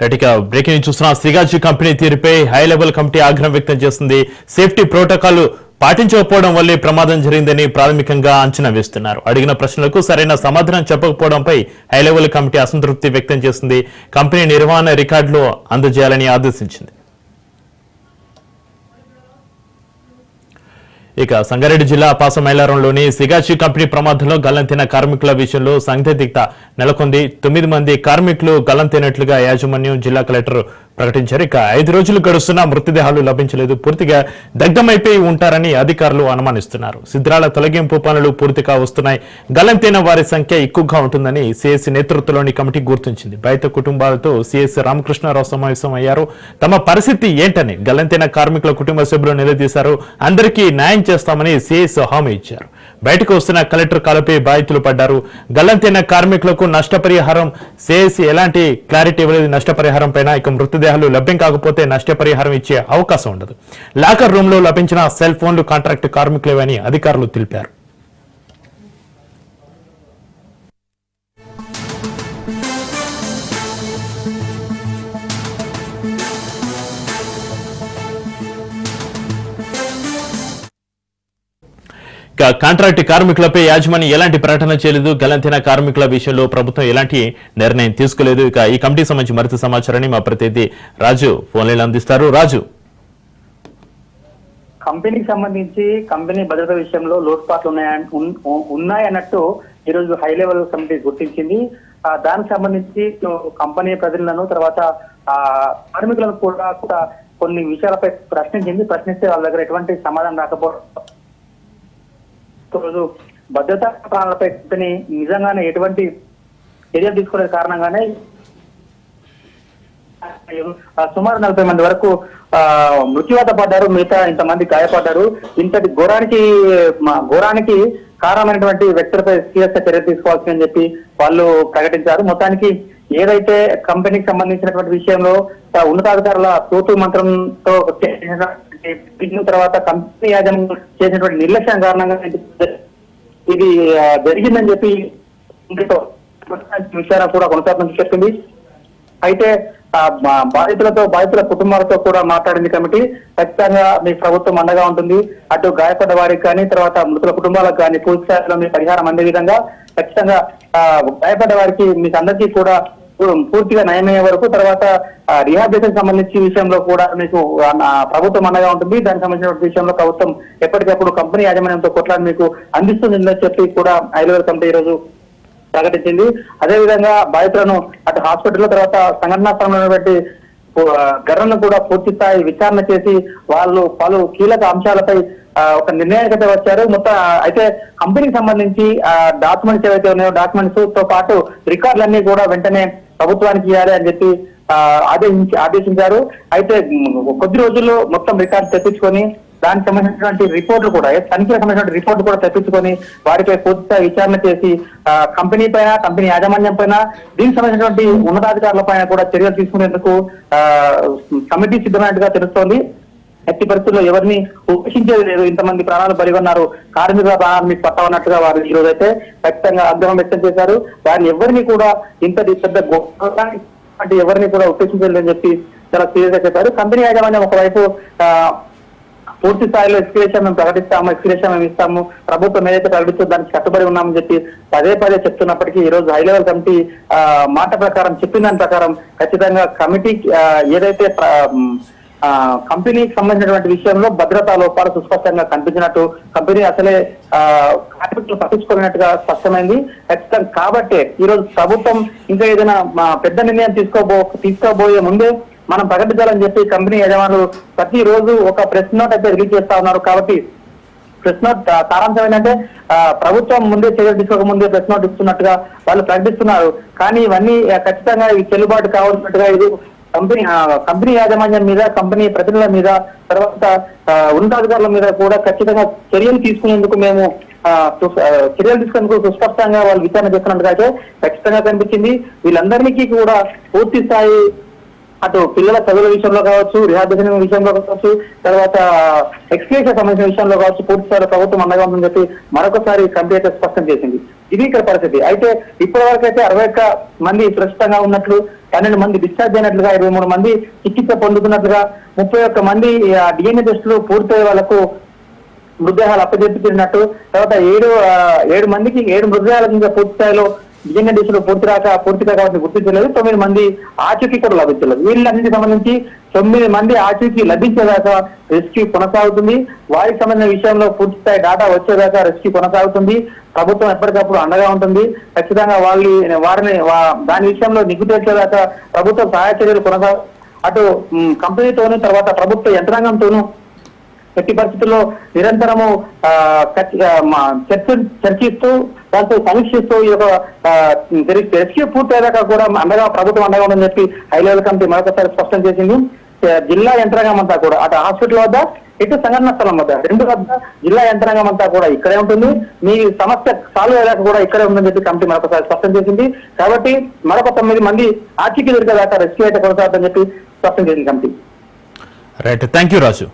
Right breaking news చూస్తున్న శ్రీగాజీ company తీరుపై హై లెవెల్ కమిటీ ఆగ్రహం వ్యక్తం చేస్తుంది. సేఫ్టీ ప్రోటోకాల్ పాటించకపోవడం వల్లే ప్రమాదం జరిగిందని ప్రాథమికంగా అంచనా వేస్తున్నారు. అడిగిన ప్రశ్నలకు సరైన సమాధానం చెప్పకపోవడంపై హై లెవెల్ కమిటీ అసంతృప్తి వ్యక్తం చేసింది కంపెనీ నిర్వహణ రికార్డులు అందజేయాలని ఆదేశించింది. ఇక సంగారెడ్డి జిల్లా పాసమైలారంలోని సిగాచి కంపెనీ ప్రమాదంలో గల్లంతిన కార్మికుల విషయంలో సందిగ్ధత నెలకొంది. తొమ్మిది మంది కార్మికులు గల్లంతినట్లుగా యాజమాన్యం జిల్లా కలెక్టర్ ప్రకటించారు. ఇక ఐదు రోజులు గడుస్తున్నా మృతదేహాలు లభించలేదు. పూర్తిగా దగ్ధమైపోయి ఉంటారని అధికారులు అనుమానిస్తున్నారు. శిథిరాల తొలగింపు పనులు పూర్తిగా వస్తున్నాయి. గల్లంతైన వారి సంఖ్య ఎక్కువగా ఉంటుందని సిఎస్సి నేతృత్వంలోని కమిటీ గుర్తించింది. బయట కుటుంబాలతో సిఎస్సి రామకృష్ణారావు సమావేశం అయ్యారు. తమ పరిస్థితి ఏంటని గల్లంతైన కార్మికుల కుటుంబ సభ్యులు నిలదీశారు. అందరికీ న్యాయం చేస్తామని సిఎస్ హామీ ఇచ్చారు. బయటకు వస్తున్న కలెక్టర్ కాలుపై బాధితులు పడ్డారు. గల్లంతైన కార్మికులకు నష్టపరిహారం సేసి ఎలాంటి క్లారిటీ ఇవ్వలేదు. నష్టపరిహారం పైన ఇక మృతదేహాలు లభ్యం కాకపోతే నష్టపరిహారం ఇచ్చే అవకాశం ఉండదు. లాకర్ రూమ్లో లభించిన సెల్ ఫోన్లు కాంట్రాక్ట్ కార్మికులేవని అధికారులు తెలిపారు. కాంట్రాక్ట్ కార్మికులపై యాజమాన్యం ఎలాంటి ప్రకటన చేయలేదు. గలంతైన కార్మికుల విషయంలో ప్రభుత్వం ఎలాంటి నిర్ణయం తీసుకోలేదు. ఇక ఈ కమిటీ సంబంధించి మరింత సమాచారాన్ని మా ప్రతినిధి రాజు ఫోన్లైన్ అందిస్తారు. రాజు. కంపెనీకి సంబంధించి కంపెనీ భద్రత విషయంలో లోటుపాట్లు ఉన్నాయని ఉన్నాయన్నట్టు ఈరోజు హై లెవెల్ కమిటీ గుర్తించింది. దానికి సంబంధించి కంపెనీ ప్రజలను తర్వాత కార్మికులను కూడా కూడా కొన్ని విషయాలపై ప్రశ్నించింది. ప్రశ్నిస్తే వాళ్ళ దగ్గర ఎటువంటి సమాధానం రాకపోవడం రోజు భద్రతా ప్రాణాలపై కంపెనీ నిజంగానే ఎటువంటి చర్యలు తీసుకునే కారణంగానే సుమారు నలభై మంది వరకు మృత్యువాత పడ్డారు మిగతా ఇంతమంది గాయపడ్డారు. ఇంతటి ఘోరానికి ఘోరానికి కారణమైనటువంటి వ్యక్తులపై సీరియస్ చర్యలు తీసుకోవాల్సిందని చెప్పి వాళ్ళు ప్రకటించారు. మొత్తానికి ఏదైతే కంపెనీకి సంబంధించినటువంటి విషయంలో ఉన్నతాధికారుల తోతు మంత్రంతో పిలిచిన తర్వాత కంపెనీ యాజమాన్యం చేసినటువంటి నిర్లక్ష్యం కారణంగా ఇది జరిగిందని చెప్పి విషయాన్ని విచారణ కూడా కొనసాగుతుందని చెప్పింది అయితే బాధితులతో బాధితుల కుటుంబాలతో కూడా మాట్లాడింది కమిటీ ఖచ్చితంగా మీ ప్రభుత్వం అండగా ఉంటుంది. అటు గాయపడ్డ వారికి కానీ తర్వాత మృతుల కుటుంబాలకు కానీ పూర్తి స్థాయిలో మీ పరిహారం అందే విధంగా ఖచ్చితంగా ఆ, గాయపడ్డ వారికి మీకు అందరికీ కూడా పూర్తిగా నయమయ్యే వరకు తర్వాత రిహాబిలిటేషన్ సంబంధించి విషయంలో కూడా మీకు ప్రభుత్వం అండగా ఉంటుంది. దానికి సంబంధించిన విషయంలో ప్రభుత్వం ఎప్పటికప్పుడు కంపెనీ యాజమాన్యంతో కొట్లాడి మీకు అందిస్తుందని చెప్పి కూడా ఐలవర్ కమిటీ రోజు ప్రకటించింది. అదే విధంగా బాధితులను అటు హాస్పిటల్ తర్వాత సంఘటనా స్థలంలో పెట్టి గర్రను కూడా పూర్తి స్థాయి విచారణ చేసి వాళ్ళు పలు కీలక అంశాలపై ఒక నిర్ణయానికి వచ్చారు. మొత్తం అయితే కంపెనీకి సంబంధించి డాక్యుమెంట్స్ ఏవైతే ఉన్నాయో డాక్యుమెంట్స్తో పాటు రికార్డులన్నీ కూడా వెంటనే ప్రభుత్వానికి ఇవ్వాలి అని చెప్పి ఆదేశించి ఆదేశించారు. అయితే కొద్ది రోజుల్లో మొత్తం రికార్డు తెప్పించుకొని దానికి సంబంధించినటువంటి రిపోర్ట్లు కూడా తనిఖీలకు సంబంధించిన రిపోర్ట్లు కూడా తెప్పించుకొని వారిపై పూర్తిగా విచారణ చేసి ఆ, కంపెనీ పైన కంపెనీ యాజమాన్యం పైన దీనికి సంబంధించినటువంటి ఉన్నతాధికారుల పైన కూడా చర్యలు తీసుకునేందుకు ఆ, కమిటీ సిద్ధమైనట్టుగా తెలుస్తోంది. ఎట్టి పరిస్థితుల్లో ఎవరిని ఉపేక్షించేది లేదు ఇంతమంది ప్రాణాలు బలిగొన్నారు కార్మికుల ప్రాణాలు మీకు పట్టవన్నట్టుగా వారు ఈ రోజు అయితే ఖచ్చితంగా ఆగ్రహం వ్యక్తం చేశారు. వారిని ఎవరిని కూడా ఇంతటి పెద్ద గొప్ప అంటే ఎవరిని కూడా ఉపేక్షించలేదు అని చెప్పి చాలా సీరియస్గా చెప్పారు. కంపెనీ యాజమాన్యం ఒకవైపు పూర్తి స్థాయిలో ఎక్స్క్రేషన్ మేము ప్రకటిస్తాము ఎక్స్క్రేషన్ మేము ఇస్తాము ప్రభుత్వం ఏదైతే ప్రకటిస్తుందో దానికి కట్టుబడి ఉన్నామని చెప్పి పదే పదే చెప్తున్నప్పటికీ ఈ రోజు హై లెవెల్ కమిటీ ఆ, మాట ప్రకారం చెప్పిన దాని ప్రకారం ఖచ్చితంగా కమిటీ ఏదైతే కంపెనీకి సంబంధించినటువంటి విషయంలో భద్రతా లోపాలు సుస్పష్టంగా కనిపించినట్టు కంపెనీ అసలే కార్మికులు పట్టించుకోలేనట్టుగా స్పష్టమైంది. ఖచ్చితంగా కాబట్టే ఈ రోజు ప్రభుత్వం ఇంకా ఏదైనా మా పెద్ద నిర్ణయం తీసుకోబో తీసుకోబోయే ముందే మనం ప్రకటించాలని చెప్పి కంపెనీ యజమానులు ప్రతి రోజు ఒక ప్రెస్ నోట్ అయితే రిలీజ్ చేస్తా ఉన్నారు. కాబట్టి ప్రెస్ నోట్ సారాంశం ఏంటంటే ప్రభుత్వం ముందే చర్యలు తీసుకోక ముందే ప్రెస్ నోట్ ఇస్తున్నట్టుగా వాళ్ళు ప్రకటిస్తున్నారు. కానీ ఇవన్నీ ఖచ్చితంగా ఇవి చెల్లుబాటు కావాల్సినట్టుగా ఇది కంపెనీ ఆ, కంపెనీ యాజమాన్యం మీద కంపెనీ ప్రతినిధుల మీద తర్వాత ఉన్నతాధికారుల మీద కూడా ఖచ్చితంగా చర్యలు తీసుకునేందుకు మేము చర్యలు తీసుకునేందుకు సుస్పష్టంగా వాళ్ళు విచారణ చేస్తున్నట్టుగా ఖచ్చితంగా కనిపించింది. వీళ్ళందరికీ కూడా పూర్తి స్థాయి అటు పిల్లల చదువుల విషయంలో కావచ్చు రిహాబిలిటేషన్ విషయంలో కావచ్చు తర్వాత ఎక్స్క్యూషన్ సంబంధించిన విషయంలో కావచ్చు పూర్తి స్థాయిలో ప్రభుత్వం అండగా ఉందని చెప్పి మరొకసారి కంపెనీ అయితే స్పష్టం చేసింది. ఇది ఇక్కడ పరిస్థితి. అయితే ఇప్పటి వరకు అయితే అరవై ఒక్క మంది సురక్షితంగా ఉన్నట్లు పన్నెండు మంది డిశ్చార్జ్ అయినట్లుగా ఇరవై మూడు మంది చికిత్స పొందుతున్నట్లుగా ముప్పై ఒక్క మంది డిఎన్ఏ టెస్టులు పూర్తయ్యే వాళ్ళకు మృతదేహాలు అప్పచెప్పినట్టు తర్వాత ఏడు ఏడు మందికి ఏడు మృతదేహాలకు ఇంకా పూర్తి స్థాయిలో డిఎన్ఏ దిశలో పూర్తి రాక పూర్తిగా కాబట్టి గుర్తించలేదు. తొమ్మిది మంది ఆచూకీ కూడా లభించలేదు. వీళ్ళన్నిటికి సంబంధించి తొమ్మిది మంది ఆచూకీ లభించేదాకా రెస్క్యూ కొనసాగుతుంది. వారికి సంబంధించిన విషయంలో పూర్తి స్థాయి డేటా వచ్చేదాకా రెస్క్యూ కొనసాగుతుంది. ప్రభుత్వం ఎప్పటికప్పుడు అండగా ఉంటుంది. ఖచ్చితంగా వాళ్ళు వారిని దాని విషయంలో నిగ్గు తెచ్చేదాకా ప్రభుత్వ సహాయ చర్యలు కొనసా అటు కంపెనీతోనూ తర్వాత ప్రభుత్వ యంత్రాంగంతోనూ ఎట్టి పరిస్థితుల్లో నిరంతరము ఆ, చర్చిస్తూ దాంతో సమీక్షిస్తూ ఈ యొక్క రెస్క్యూ పూర్తయ్యాక కూడా అండగా ప్రభుత్వం అండగా ఉందని చెప్పి హై లెవెల్ కమిటీ మరొకసారి స్పష్టం చేసింది. జిల్లా యంత్రాంగం అంతా కూడా అటు హాస్పిటల్ వద్ద ఇటు సంఘటన స్థలం వద్ద రెండు వద్ద జిల్లా యంత్రాంగం అంతా కూడా ఇక్కడే ఉంటుంది. మీ సమస్య సాల్వ్ అయ్యాక కూడా ఇక్కడే ఉందని చెప్పి కమిటీ మరొకసారి స్పష్టం చేసింది. కాబట్టి మరొక తొమ్మిది మంది ఆచికి దొరికేదాకా రెస్క్యూ అయితే కొనసాగుతుందని చెప్పి స్పష్టం చేసింది committee. Right thank you Raju